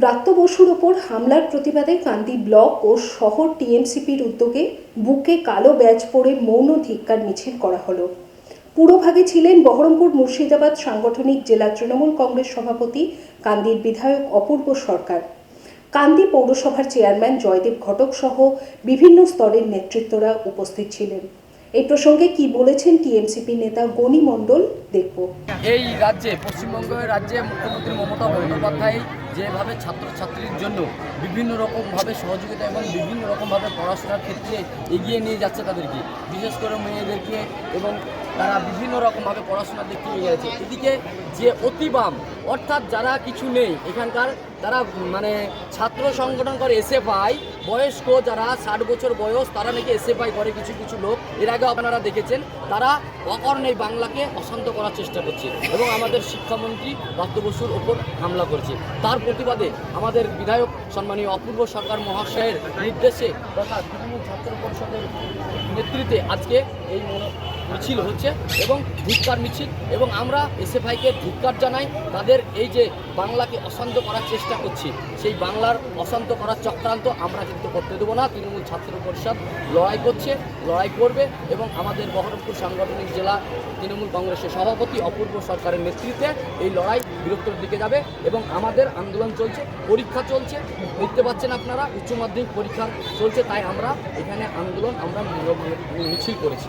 ব্রাত্য বসুর ওপর হামলার প্রতিবাদে কান্দি ব্লক ও শহর টিএমসিপির উদ্যোগে বুকে কালো ব্যাজ পরে মৌন ধিক্কার মিছিল করা হলো। পুরোভাগে ছিলেন বহরমপুর মুর্শিদাবাদ সাংগঠনিক জেলা তৃণমূল কংগ্রেস সভাপতি কান্দির বিধায়ক অপূর্ব সরকার। কান্দি পৌরসভার চেয়ারম্যান জয়দেব ঘটক সহ বিভিন্ন স্তরের নেতৃত্বরা উপস্থিত ছিলেন। এই প্রসঙ্গে কি বলেছেন টিএমসিপি নেতা গণি মণ্ডল, দেখব। এই রাজ্যে, পশ্চিমবঙ্গ রাজ্যে মুখ্যমন্ত্রী মমতা বন্দ্যোপাধ্যায় যেভাবে ছাত্রছাত্রীর জন্য বিভিন্ন রকমভাবে সহযোগিতা এবং বিভিন্ন রকমভাবে পড়াশোনার ক্ষেত্রে এগিয়ে নিয়ে যাচ্ছে তাদেরকে, বিশেষ করে মেয়েদেরকে এবং তারা বিভিন্ন রকমভাবে পড়াশোনার দিক থেকে গেছে। এদিকে যে অতিবাম, অর্থাৎ যারা কিছু নেই, এখানকার তারা মানে ছাত্র সংগঠন করে এসএফআই, বয়স্ক যারা ষাট বছর বয়স, তারা নাকি এসএফআই করে কিছু কিছু লোক। এর আগে আপনারা দেখেছেন, তারা অকর্ণে বাংলাকে অশান্ত করার চেষ্টা করছে এবং আমাদের শিক্ষামন্ত্রী দত্ত বসুর ওপর হামলা করছে। তার প্রতিবাদে আমাদের বিধায়ক সম্মানীয় অপূর্ব সরকার মহাশয়ের নির্দেশে তথা তৃণমূল ছাত্র পরিষদের নেতৃত্বে আজকে এই মিছিল হচ্ছে এবং ধিক্কার মিছিল এবং আমরা এসএফআইকে ধিক্কার জানাই, তাদের এই যে বাংলাকে অশান্ত করার চেষ্টা করছি, সেই বাংলার অশান্ত করার চক্রান্ত আমরা কিন্তু করতে দেবো না। তৃণমূল ছাত্র পরিষদ লড়াই করছে, লড়াই করবে এবং আমাদের বহরমপুর সাংগঠনিক জেলা তৃণমূল কংগ্রেসের সভাপতি অপূর্ব সরকারের নেতৃত্বে এই লড়াই বৃহত্তর দিকে যাবে এবং আমাদের আন্দোলন চলছে, পরীক্ষা চলছে। দেখতে পাচ্ছেন আপনারা, উচ্চ মাধ্যমিক পরীক্ষা চলছে, তাই আমরা এখানে আন্দোলন, আমরা মিছিল করেছি।